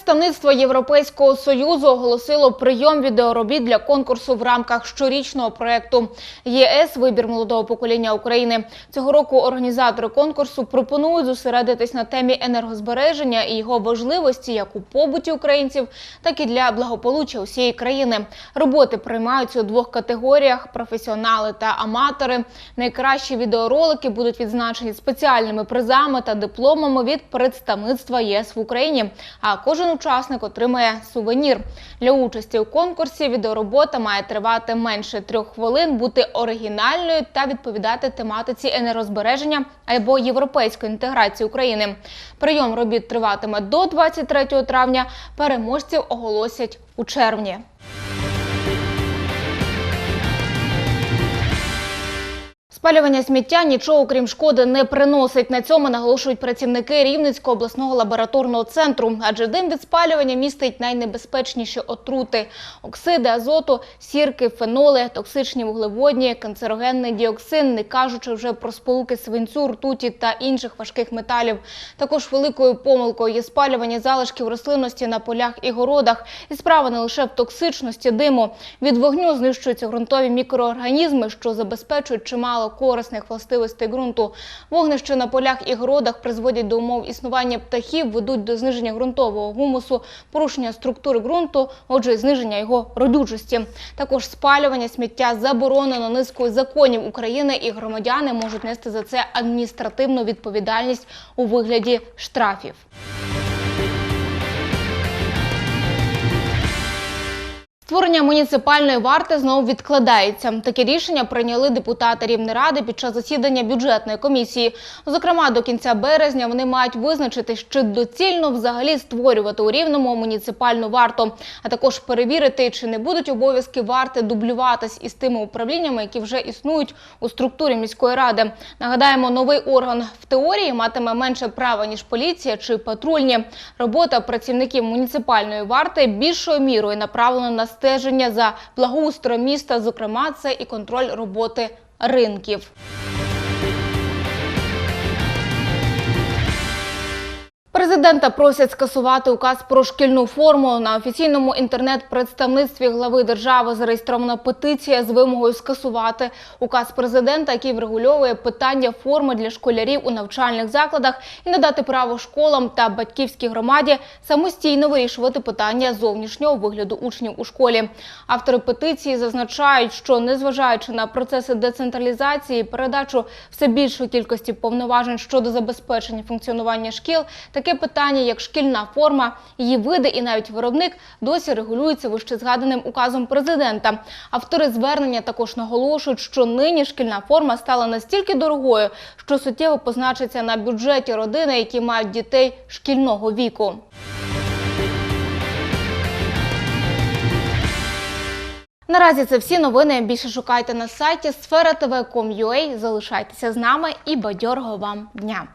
Представництво Європейського союзу оголосило прийом відеоробіт для конкурсу в рамках щорічного проекту ЄС Вибір молодого покоління України. Цього року організатори конкурсу пропонують зосередитись на темі енергозбереження і його важливості як у побуті українців, так і для благополуччя усієї країни. Роботи приймаються у двох категоріях: професіонали та аматори. Найкращі відеоролики будуть відзначені спеціальними призами та дипломами від представництва ЄС в Україні. А кожен учасник отримає сувенір. Для участі у конкурсі відеоробота має тривати менше трьох хвилин, бути оригінальною та відповідати тематиці енергозбереження або європейської інтеграції України. Прийом робіт триватиме до 23 травня. Переможців оголосять у червні. Спалювання сміття нічого крім шкоди не приносить. На цьому наголошують працівники Рівненського обласного лабораторного центру. Адже дим від спалювання містить найнебезпечніші отрути: оксиди азоту, сірки, феноли, токсичні вуглеводні, канцерогенний діоксин, не кажучи вже про сполуки свинцю, ртуті та інших важких металів. Також великою помилкою є спалювання залишків рослинності на полях і городах. І справа не лише в токсичності диму. Від вогню знищуються ґрунтові мікроорганізми, що забезпечують чимало корисних властивостей ґрунту. Вогнища на полях і городах призводять до умов існування птахів, ведуть до зниження ґрунтового гумусу, порушення структури ґрунту, отже, зниження його родючості. Також спалювання сміття заборонено низкою законів України, і громадяни можуть нести за це адміністративну відповідальність у вигляді штрафів. Створення муніципальної варти знову відкладається. Таке рішення прийняли депутати Рівнеради під час засідання бюджетної комісії. Зокрема, до кінця березня вони мають визначити, чи доцільно взагалі створювати у рівному муніципальну варту, а також перевірити, чи не будуть обов'язки варти дублюватись із тими управліннями, які вже існують у структурі міської ради. Нагадаємо, новий орган в теорії матиме менше права ніж поліція чи патрульні. Робота працівників муніципальної варти більшою мірою направлена на стеження за благоустроєм міста. Зокрема, це і контроль роботи ринків. Президента просять скасувати указ про шкільну форму. На офіційному інтернет-представництві глави держави зареєстрована петиція з вимогою скасувати указ президента, який врегульовує питання форми для школярів у навчальних закладах і надати право школам та батьківській громаді самостійно вирішувати питання зовнішнього вигляду учнів у школі. Автори петиції зазначають, що незважаючи на процеси децентралізації, передачу все більшої кількості повноважень щодо забезпечення функціонування шкіл, таке питання, як шкільна форма, її види і навіть виробник, досі регулюється вищезгаданим указом президента. Автори звернення також наголошують, що нині шкільна форма стала настільки дорогою, що суттєво позначиться на бюджеті родини, які мають дітей шкільного віку. Наразі це всі новини. Більше шукайте на сайті sfera.tv.com.ua. Залишайтеся з нами і бадьорого вам дня.